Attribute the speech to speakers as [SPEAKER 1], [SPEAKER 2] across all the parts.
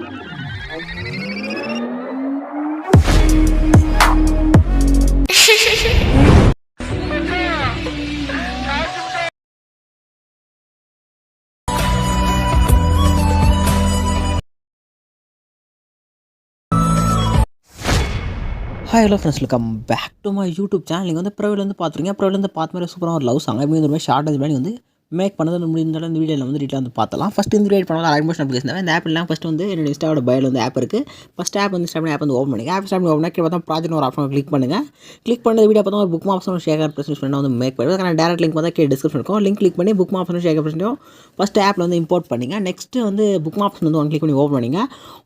[SPEAKER 1] Hi hello friends welcome back to my YouTube channel நீங்கள் வந்து private வந்து பார்த்துருங்க ப்ரைவேட் வந்து பார்த்த மாதிரி சூப்பராக ஒரு லவ் சாங் அப்படிங்கிற மாதிரி ஷார்ட் அது மாதிரி வந்து மேக் பண்ணது முடிந்தாலும் இந்த வீடியோவில் வந்து டீட்டெயில் வந்து பார்த்தலாம் ஃபஸ்ட் இந்த வீடியோ பண்ணலாம். அட்மிஷன் அப்ளிகேஷன் இந்த ஆப்லாம் ஃபஸ்ட் வந்து என்னோட இன்ஸ்டாவோட பயில் வந்து ஆப் இருக்குது ஃபஸ்ட் ஆப் வந்து ஸ்டாப் ஆப் வந்து ஓப்பன் பண்ணி ஆப் ஸ்டாப் ஓப்பன் பண்ணி பார்த்தா ப்ராஜெக்ட் ஒரு ஆப்ஷன் கிளிக் பண்ணுங்கள் கிளிக் பண்ண வீடியோ பார்த்தா ஒரு புக் ஆப்ஷன் ஷேர் பிரசன்ஸ் பண்ணால் வந்து மேக் பண்ணுவோம் அதுக்கான டேரக்ட் லிங்க் பார்த்தா கே டிஸ்கிரிப்ஷன் இருக்கும். லிங்க் கிளிக் பண்ணி புக் ஆப்ஷன் ஷேர் ப்ரெசன்ட்டும் ஃபஸ்ட் ஆப்பில் வந்து இம்போர்ட் பண்ணிங்க. நெக்ஸ்ட்டு வந்து புக் ஆப்ஷன் வந்து ஒன் கிளிக் பண்ணி ஓப்பன் பண்ணிங்க.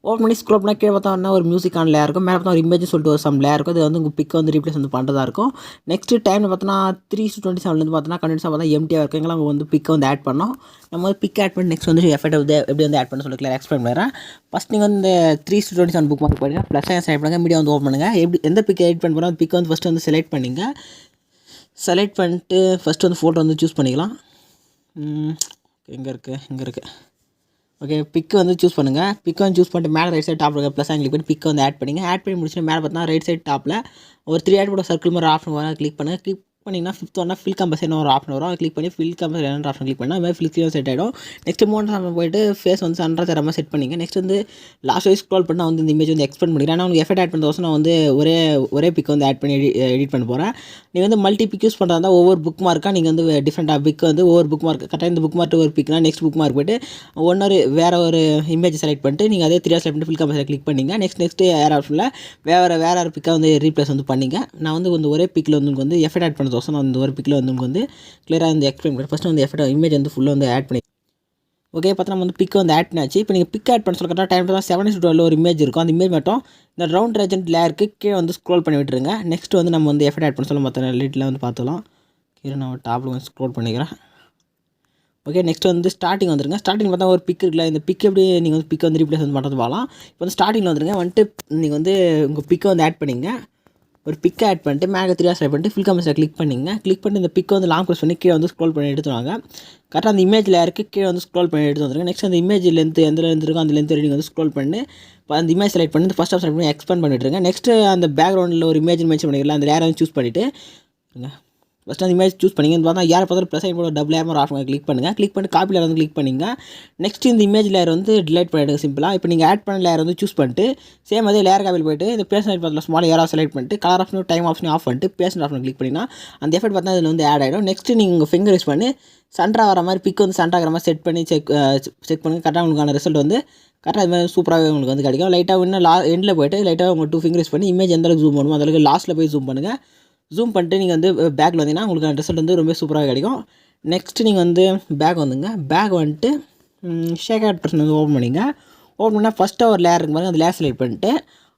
[SPEAKER 1] ஓப்பன் பண்ணி ஸ்க்ரோல் பண்ணால் கீழே பார்த்தா ஒரு மியூசிக் ஆன் லேயர் இருக்கும். மேலே பார்த்தா ஒரு இமேஜ் சொல்லிட்டு ஒரு சம் லேயர் இருக்கும். அது வந்து உங்கள் பிக் வந்து ரீப்ளேஸ் வந்து பண்ணுறதா இருக்கும். நெக்ஸ்ட் டைம் பார்த்தோன்னா த்ரீ டு டுவெண்ட்டி செவன்லேருந்து பார்த்தோன்னா கண்டினியூஸாக பார்த்தா எம்டியாக இருக்கும். எங்களை வந்து பிக்கை வந்து ஆட் பண்ணோம். நம்ம வந்து பிக் ஆட் பண்ணி நெக்ஸ்ட் வந்து எஃபெக்ட் வந்து எப்படி வந்து ஆட் பண்ண சொல்லி கிளியர் எக்ஸ்பிளைன் பண்ணுறேன் ஃபஸ்ட் நீங்கள் வந்து three to twenty seven bookmark பண்ணுங்கள் ப்ளஸ் செலக்ட் பண்ணுங்கள் மீடியா வந்து ஓப்பன் பண்ணுங்கள் எப்படி எந்த பிக் எடிட் பண்ண போகிறோம் அந்த பிக் வந்து ஃபஸ்ட்டு வந்து செலக்ட் பண்ணிங்க. செலக்ட் பண்ணிட்டு ஃபஸ்ட்டு வந்து ஃபோட்டோ வந்து சூஸ் பண்ணிக்கலாம். எங்கே இருக்குது இங்கே இருக்குது ஓகே பிக்கு வந்து சூஸ் பண்ணுங்கள் பிக்கு வந்து சூஸ் பண்ணிட்டு மேலே ரைட் சைட் டாப் இருக்க ப்ளஸ் ஆங்கிள் பண்ணி பிக்கு வந்து ஆட் பண்ணிங்க. ஆட் பண்ணி முடிச்சுட்டு மேலே பார்த்தா ரைட் சைட் டாப்பில் ஒரு த்ரீ ஆட் போட சர்க்கிள் மாதிரி ஆப்ஷன் வர கிளிக் பண்ணுங்கள் கிளிக் பண்ணிங்கன்னா ஃபிஃப்த் ஒன்னா ஃபில் கம்பல்சரி ஒரு ஆப்ஷன் வரும் கிளிக் பண்ணி ஃபில் கம்பல்சரி என்ன ஆப்ஷன் கிளிக் பண்ணால் அது மாதிரி ஃபில் செட் ஆகிடும் நெக்ஸ்ட் மூணு நம்ம போயிட்டு ஃபேஸ் வந்து சன்ரா தர மாதிரி செட் பண்ணிங்க. நெக்ஸ்ட் வந்து லாஸ்ட் வைஸ் ஸ்க்ரோல் பண்ணால் வந்து இந்த இமேஜ் வந்து எக்ஸ்பெண்ட் பண்ணிக்கிறேன். ஆனால் உங்களுக்கு எஃபெக்ட் ஆட் பண்ணுறதும் நான் வந்து ஒரே ஒரே பிக் வந்து ஆட் பண்ணி எடிட் பண்ண போகிறேன் நீங்கள் வந்து மல்டி பிக் யூஸ் பண்ணுறதா இருந்தால் ஒவ்வொரு புக் மார்க்காக நீங்கள் வந்து டிஃப்ரெண்ட்டாக பிக் வந்து ஒவ்வொரு புக் மார்க் கரெக்டாக இந்த புக் மார்க் ஒரு பிக்னா நெக்ஸ்ட் புக் மார்க் போய்ட்டு ஒன்னொரு வேறு ஒரு இமேஜ் செலக்ட் பண்ணிட்டு நீங்கள் அதே த்ரீ செலக்ட் பண்ணிட்டு ஃபில் கம்பல்சரி கிளிக் பண்ணிங்க. நெக்ஸ்ட் நெக்ஸ்ட் ஏர் ஆப்ஷனில் வேறு வேறு ஒரு பிக்காக வந்து ரீப்ளேஸ் வந்து பண்ணிங்க. நான் வந்து ஒரே பிக்கில் வந்து உங்களுக்கு வந்து எஃபெக்ட் ஆட் பண்ணுறதும் தௌசண்ட் இந்த ஒரு பிக்கில் வந்து உங்களுக்கு வந்து கிளியராக வந்து எக்ஸ்பிளைன் பண்ணி ஃபஸ்ட்டு வந்து எஃபெக்ட் இமேஜ் வந்து ஃபுல்லாக வந்து ஆட் பண்ணி. ஓகே பார்த்தா நம்ம வந்து பிக் வந்து ஆட் பண்ணாச்சு. இப்போ நீங்கள் பிக் ஆட் பண்ண சொல்ல கரெக்டாக டைம் தான் செவன் டுவெல் ஒரு இமேஜ் இருக்கும். அந்த இமேஜ் மட்டும் இந்த ரவுண்ட் ரேஜென்ட் லேயருக்கு கீழே வந்து ஸ்க்ரோல் பண்ணி விட்டுருங்க. நெக்ஸ்ட் வந்து நம்ம வந்து எஃபெக்ட் ஆட் பண்ண சொல்ல மற்ற லிட்டில் வந்து பார்த்துக்கலாம். கீழே நான் டாப்பில் வந்து ஸ்க்ரோல் பண்ணிக்கிறேன். ஓகே நெக்ஸ்ட் வந்து ஸ்டார்டிங் வந்துருங்க. ஸ்டார்டிங் பார்த்தா ஒரு பிக் இருக்குல்ல இந்த பிக் எப்படி நீங்கள் வந்து பிக் வந்து ரீப்ளேஸ் வந்து பண்ணுறது பார்க்கலாம். இப்போ வந்து ஸ்டார்டிங்கில் வந்துருங்க. வந்துட்டு நீங்கள் வந்து உங்கள் பிக்கை வந்து ஆட் பண்ணிங்க. ஒரு பிக்கை ஆட் பண்ணிட்டு மேக த்ரீ செலக்ட் பண்ணிட்டு ஃபில் கமெண்ட்ஸில் கிளிக் பண்ணிங்க. கிளிக் பண்ணி இந்த பிக்கை வந்து லாங் ப்ரெஸ் பண்ணி கீழே வந்து ஸ்க்ரோல் பண்ணி எடுத்துவாங்க கரெக்டாக அந்த இமேஜில் இருக்கு கீழே வந்து ஸ்க்ரோல் பண்ணி எடுத்து வந்துருங்க. நெக்ஸ்ட் அந்த இமேஜ் லென்த் எந்த லென்த் இருக்கோ அந்த லென்த் நீங்கள் வந்து ஸ்க்ரோல் பண்ணி இப்போ அந்த இமேஜ் செலக்ட் பண்ணி ஃபஸ்ட் ஆஃப் செலக்ட் பண்ணி எக்ஸ்பேண்ட் பண்ணிட்டுருங்க நெக்ஸ்ட்டு அந்த பேக்ரவுண்டில் ஒரு இமேஜ் மென்ஷன் பண்ணிக்கலாம் அந்த லேயரை வந்து சூஸ் பண்ணிவிட்டு ஃபஸ்ட்டு அந்த இமேஜ் சூஸ் பண்ணிங்க. பார்த்தா யார் பார்த்தாலும் ப்ளஸ் ஐ டபுள் ஏமர் ஆஃப் கிளிக் பண்ணுங்கள் கிளிக் பண்ணி காப்பி லேயர் வந்து கிளிக் பண்ணிங்க. நெக்ஸ்ட் இந்த இமேஜ் லேயர் வந்து டிலேட் பண்ணிவிடுங்க சிம்பிளாக இப்போ நீங்கள் ஆட் பண்ண லேயர் வந்து சூஸ் பண்ணிட்டு சேம் அதே லேயர் காப்பியில் போய்ட்டு இந்த பேசன் பார்த்துல ஸ்மால் ஏராக செலக்ட் பண்ணிட்டு colour option time option off பண்ணிட்டு பேசன் ஆப்ஷன் கிளிக் பண்ணிங்கன்னா அந்த எஃபெக்ட் பார்த்தா அதில் வந்து ஆட் ஆகிடும் நெக்ஸ்ட் நீங்கள் உங்கள் ஃபிங்கர் யூஸ் பண்ணி சன்ட்ரா வர மாதிரி பிக் வந்து சண்டாகிற மாதிரி செட் பண்ணி செக் செக் பண்ணுங்கள் கரெக்டாக உங்களுக்கான ரிசல்ட் வந்து கரெக்டாக அது மாதிரி சூப்பராகவே உங்களுக்கு வந்து கிடைக்கும். லைட்டாக இன்னும் லா எண்டில் போய்ட்டு லைட்டாக உங்கள் டூ ஃபிங்கர் யூஸ் பண்ணி இமேஜ் எந்த அளவுக்கு ஜூம் பண்ணுமோ அந்தளவுக்கு லாஸ்ட்டில் போய் ஜூம் பண்ணுங்கள் ஜூம் பண்ணிட்டு நீங்கள் வந்து பேக்கில் வந்தீங்கன்னா உங்களுக்கு ரிசல்ட் வந்து ரொம்ப சூப்பராக கிடைக்கும். நெக்ஸ்ட்டு நீங்கள் வந்து பேக் வந்துங்க. பேக் வந்துட்டு ஷேக் அவுட் பர்சன் வந்து ஓப்பன் பண்ணிங்க. ஓப்பன் பண்ணால் ஃபஸ்ட்டாக ஒரு லேயர் இருக்கு பாருங்க அந்த லேயர் செலக்ட் பண்ணிட்டு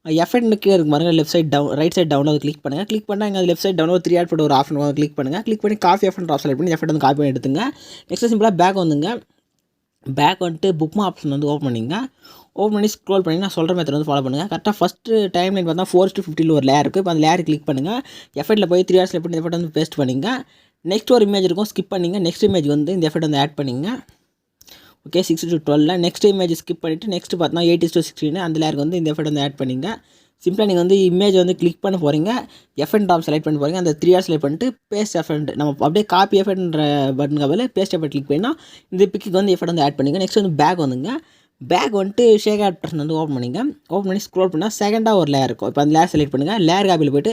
[SPEAKER 1] எஃபெக்ட் கீழே இருக்கு பாருங்க left side down right side down click பண்ணுங்கள் கிளிக் பண்ணால் இங்கே left side down three dot போட்டு ஒரு ஆஃப் கிளிக் பண்ணுங்கள் கிளிக் பண்ணி காஃபி ஆஃப் ஆஃப் செலக்ட் பண்ணி எஃபெக்ட் வந்து காப்பி பண்ணி எடுத்துங்க. நெக்ஸ்ட் சிம்பிளாக பேக் வந்துங்க. பேக் வந்துட்டு புக் மா ஆப்ஷன் வந்து ஓப்பன் பண்ணிங்க ஓப்பன் பண்ணி ஸ்க்ரோல் பண்ணி நான் சொல்கிற மெத்தட் வந்து ஃபாலோ பண்ணுங்கள் கரெக்டாக ஃபஸ்ட்டு டைம் லைன் பார்த்தா ஃபோர் டு ஃபிஃப்டியில் ஒரு லேயர் இருக்குது இப்போ அந்த லேயர் கிளிக் பண்ணுங்கள் எஃபெக்ட்டில் போய் த்ரீ ஹவர்ஸில் பண்ணி எஃபெக்ட் வந்து பேஸ்ட் பண்ணிங்க நெக்ஸ்ட் ஒரு இமேஜ் இருக்கும் ஸ்கிப் பண்ணிங்க நெக்ஸ்ட் இமேஜ் வந்து இந்த எஃபெக்ட் வந்து ஆட் பண்ணிங்க ஓகே சிக்ஸ் டு டுவெலில் நெக்ஸ்ட் இமேஜ் ஸ்கிப் பண்ணிவிட்டு நெக்ஸ்ட் பார்த்தா எயிட்டி டு சிக்ஸ்டீன் அந்த லேயருக்கு வந்து இந்த எஃபெக்ட் வந்து ஆட் பண்ணிங்க சிம்பிளாக நீங்கள் வந்து இமேஜ் வந்து கிளிக் பண்ண போகிறீங்க எஃப்என் டாப் செலக்ட் பண்ண போகிறீங்க அந்த த்ரீ ஆர் செலக்ட் பண்ணிட்டு பேஸ்ட் எஃபெக்ட் நம்ம அப்படியே காப்பி எஃபெக்ட்ன்ற பட்டன் கவலை பேஸ்ட் எஃபெக்ட் கிளிக் பண்ணால் இந்த பிக்கு வந்து எஃபெக்ட் வந்து ஆட் பண்ணிங்க நெக்ஸ்ட் வந்து பேக் வந்துங்க. பேக் வந்துட்டு ஷேக் ஆட் வந்து ஓப்பன் பண்ணிங்க. ஓப்பன் பண்ணி ஸ்க்ரோல் பண்ணால் செகண்டாக ஒரு லேயர் இருக்கும். இப்போ அந்த லேயர் செலக்ட் பண்ணுங்கள் லேயர் காப்பியில் போய்ட்டு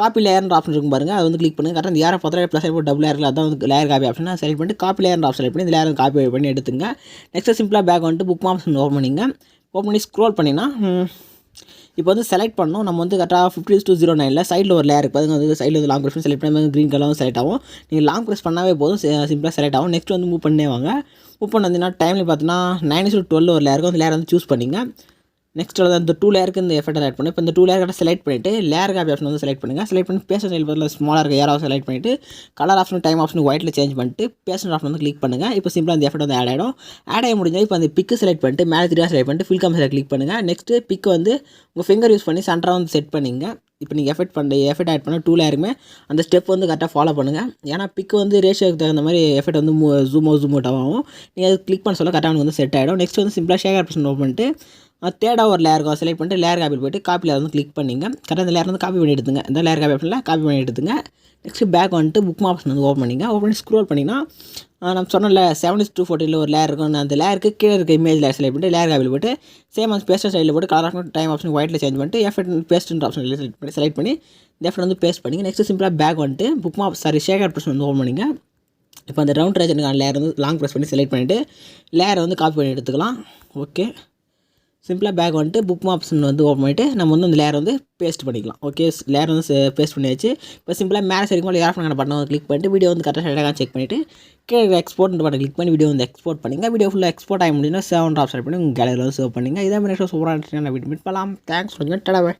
[SPEAKER 1] காப்பி லேயர்ன்ற ஆப்ஷன் இருக்கும் பாருங்கள் அது வந்து கிளிக் பண்ணுங்கள் கரெக்டாக இந்த யாரை பார்த்தா ப்ளஸ் போட்டு டபுள் லேயரில் அதான் வந்து லேயர் காப்பி ஆப்ஷன் செலக்ட் பண்ணிட்டு காப்பி லேயர் ஆப்ஷன் செலக்ட் பண்ணி இந்த லேயர் காப்பி பண்ணி எடுத்துங்க. நெக்ஸ்ட் சிம்பிளாக பேக் வந்துட்டு புக் ஆப்ஷன் ஓப்பன் பண்ணிங்க. ஓப்பன் பண்ணி ஸ்க்ரோல் பண்ணிங்கன்னா இப்போ வந்து செலக்ட் பண்ணோம் நம்ம வந்து கரெக்டாக ஃபிஃப்டி டூ ஜீரோ நைனில் சைடில் ஒரு லேயர் இருக்குது வந்து சைடில் வந்து லாங் ப்ரெஸ் செலக்ட் பண்ணி க்ரீன் கலரும் செலக்ட் ஆகும். நீங்கள் லாங் ப்ரெஸ் பண்ணாவே போதும் சிம்பிளாக செலக்ட் ஆகும். நெக்ஸ்ட் வந்து மூவ் பண்ணே வாங்க. மூவ் பண்ண வந்தீங்கன்னா டைமில் பார்த்தீங்கன்னா நைன் டூ டுவெல் ஒரு லேயர் இருக்கும் அந்த லேயர் வந்து சூஸ் பண்ணிங்க. நெக்ஸ்ட் வந்து அந்த டூ லேயருக்கு இந்த எஃபெக்ட் ஆட் பண்ணி. இப்போ இந்த டூ லேயர்கிட்ட செலக்ட் பண்ணிவிட்டு லேயர் காப்பி ஆப்ஷன் வந்து செலக்ட் பண்ணுங்கள் செலக்ட் பண்ணி பேசன் சைல் பதில் ஸ்மாலாக இருக்க யாராவது செலக்ட் பண்ணிவிட்டு கலர் ஆப்ஷன் டைம் ஆப்ஷன் ஒயிட்டில் சேஞ்ச் பண்ணிட்டு பேசன் ஆப்ஷன் வந்து கிளிக் பண்ணுங்கள் இப்போ சிம்பிளாக அந்த எஃபெக்ட் வந்து ஆட் ஆகிடும் ஆட் ஆகி முடிஞ்சால் இப்போ அந்த பிக்கு செலக்ட் பண்ணிட்டு மேலே த்ரீ செலக்ட் பண்ணிட்டு ஃபில் கம்பெனியில் கிளிக் பண்ணுங்கள் நெக்ஸ்ட்டு பிக் வந்து உங்கள் ஃபிங்கர் யூஸ் பண்ணி சென்டராக வந்து செட் பண்ணிங்க. இப்போ நீங்கள் எஃபெக்ட் பண்ண எஃபெக்ட் ஆட் பண்ண டூ லேயருமே அந்த ஸ்டெப் வந்து கரெக்டாக ஃபாலோ பண்ணுங்கள் ஏன்னா பிக் வந்து ரேஷியோக்கு தகுந்த மாதிரி எஃபெக்ட் வந்து ஜூம் அவுட் ஜூம் அவுட் ஆகும். நீங்கள் அது கிளிக் பண்ண சொல்ல கரெக்டாக வந்து செட் ஆகிடும் நெக்ஸ்ட் வந்து சிம்பிளாக ஷேர் ஆப்ஷன் ஓப்பன் பண்ணிட்டு தேர்டாக ஒரு லேயர் செலக்ட் பண்ணிட்டு லேயர் காப்பியில் போயிட்டு காப்பியில் வந்து கிளிக் பண்ணிங்க. கரெக்டாக அந்த லேயர் வந்து காப்பி பண்ணி எடுத்துங்க. இந்த லேயர் காப்பி ஆப்ஷனில் காப்பி பண்ணி எடுத்துங்க. நெக்ஸ்ட் பேக் வந்துட்டு புக் ஆப்ஷன் வந்து ஓப்பன் பண்ணிங்க. ஓப்பன் பண்ணி ஸ்க்ரோல் பண்ணிங்கன்னா நம்ம சொன்னல செவன்டி டூ ஃபோர்ட்டியில் ஒரு லேயர் இருக்கும் அந்த லேயருக்கு கீழே இருக்க இமேஜ் லேயர் செலக்ட் பண்ணிட்டு லேயர் காப்பியில் போட்டு சேம் அந்த பேஸ்ட் சைடில் போட்டு கலர் ஆஃப் டைம் ஆப்ஷன் ஒயிட்டில் சேஞ்ச் பண்ணிட்டு எஃபெக்ட் பேஸ்ட்ன்ற ஆப்ஷன் செலக்ட் பண்ணி செலக்ட் பண்ணி இந்த எஃபெக்ட் வந்து பேஸ்ட் பண்ணிங்க. நெக்ஸ்ட் சிம்பிளாக பேக் வந்துட்டு புக் மாப் சாரி ஷேகர் ஆப்ஷன் வந்து ஓப்பன் பண்ணிங்க. இப்போ அந்த ரவுண்ட் ரேஜனுக்கான லேயர் வந்து லாங் ப்ரெஸ் பண்ணி செலக்ட் பண்ணிவிட்டு லேயரை வந்து காப்பி பண்ணி எடுத்துக்கலாம். ஓகே சிம்பிளாக பேக் வந்துட்டு புக் ஆப்ஷன் வந்து ஓப்பன் பண்ணிட்டு நம்ம வந்து அந்த லேயர் வந்து பேஸ்ட் பண்ணிக்கலாம். ஓகே லேயர் வந்து பேஸ்ட் பண்ணியாச்சு. இப்போ சிம்பிளாக மேலே சரிக்கும் ஏர் பண்ண பட்டன் வந்து கிளிக் பண்ணிட்டு வீடியோ வந்து கரெக்டாக ஷேடாக செக் பண்ணிவிட்டு கீழே எக்ஸ்போர்ட் பட்டன் கிளிக் பண்ணி வீடியோ வந்து எக்ஸ்போர்ட் பண்ணிங்க. வீடியோ ஃபுல்லாக எக்ஸ்போர்ட் ஆகி முடியும்னா செவன் ஆப்ஷன் பண்ணி உங்கள் கேலரியில் சேவ் பண்ணிங்க. இதே மாதிரி சூப்பராக வீடியோ மீட் பண்ணலாம். தேங்க்ஸ் கொஞ்சம் டடாவே